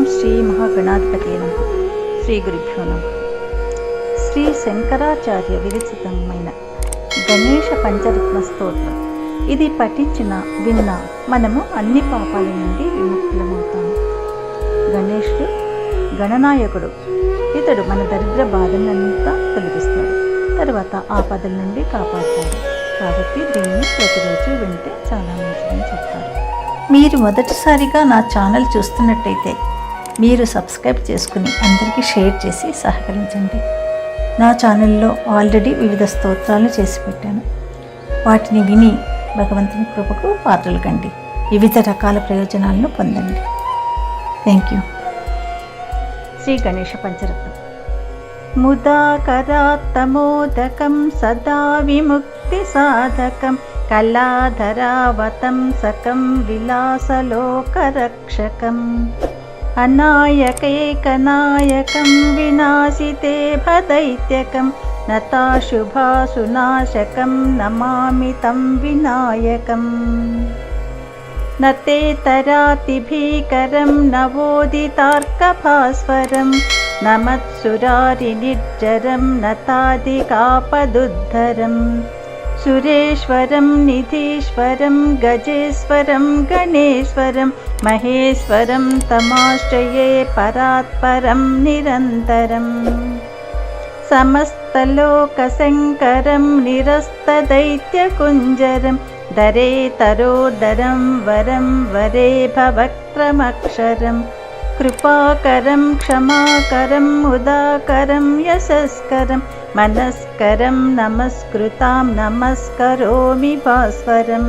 ఓం శ్రీ మహాగణాధిపతి నమ. శ్రీ గురుభ్యో నమ. శ్రీ శంకరాచార్య విరచితమైన గణేష పంచరత్న స్తోత్రం. ఇది పఠించిన విన్న మనము అన్ని పాపాల నుండి విముక్తులమవుతాము గణేషుడు గణనాయకుడు ఇతడు మన దరిద్ర బాధలంతా తొలగిస్తాడు. తర్వాత ఆపదల నుండి కాపాడుతాడు. కాబట్టి దీన్ని ప్రతిరోజు వింటే చాలా మంచిదని చెప్తారు. మీరు మొదటిసారిగా నా ఛానల్ చూస్తున్నట్టయితే మీరు సబ్స్క్రైబ్ చేసుకుని అందరికీ షేర్ చేసి సహకరించండి. నా ఛానల్లో ఆల్రెడీ వివిధ స్తోత్రాలు చేసి పెట్టాను. వాటిని విని భగవంతుని కృపకు పాత్రలు కండి. వివిధ రకాల ప్రయోజనాలను పొందండి. Thank you Shri Ganesha Pancharatnam. ముదాకరాత్తమోదకం సదా విముక్తిసాధకం కళాధరావతంసకం విలాసలోకరక్షకం. अनायकैकनायकं विनाशिते भदैत्यकं नताशुभासुनाशकं नमामि तं विनायकम्। न तेतरातिभीकरं नवोदितार्कभास्वरं न मत्सुरारिनिर्जरं न नताधिकापदुद्धरम् सुरेश्वरं निधीश्वरं गजेश्वरं गणेश्वरं महेश्वरं तमाश्रये परात्परं निरन्तरम् समस्तलोकशङ्करं निरस्तदैत्यकुञ्जरं दरेतरोदरं वरं वरे भवक्त्रमक्षरं कृपाकरं क्षमाकरम् उदाकरं यशस्करं मनस्करं नमस्कृतां नमस्करोमि भास्वरम्।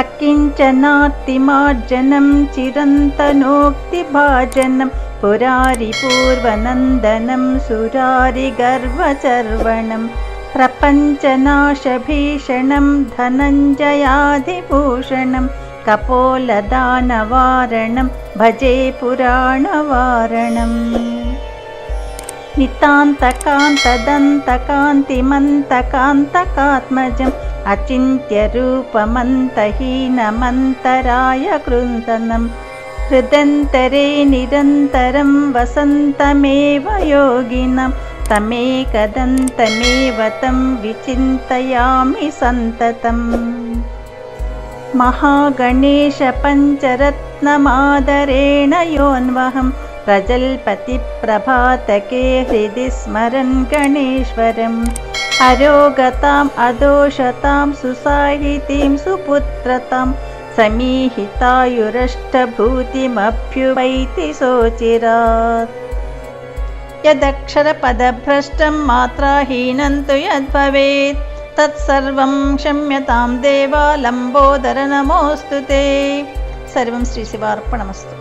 अकिञ्चनार्तिमार्जनं चिरन्तनोक्तिभाजनं पुरारिपूर्वनन्दनं सुरारिगर्वचर्वणं प्रपञ्चनाशभीषणं धनञ्जयाधिभूषणं कपोलदानवारणं भजे पुराणवारणम् नितान्तकान्तदन्तकान्तिमन्तकान्तकात्मजम् अचिन्त्यरूपमन्तहीनमन्तराय कृन्दनं हृदन्तरे निरन्तरं वसन्तमेव योगिनं तमेकदन्तमेव तं विचिन्तयामि सन्ततम् महागणेशपञ्चरत्नमादरेण योऽन्वहं प्रजल्पतिप्रभातके हृदि स्मरन् गणेश्वरम् अरोगताम् अदोषतां सुसाहितीं सुपुत्रतां समीहितायुरष्टभूतिमभ्युपैति सोचिरात् यदक्षरपदभ्रष्टं मात्राहीनं तु यद्भवेत् तत्सर्वं क्षम्यतां देवा लम्बोदर नमोऽस्तु ते सर्वं श्रीशिवार्पणमस्तु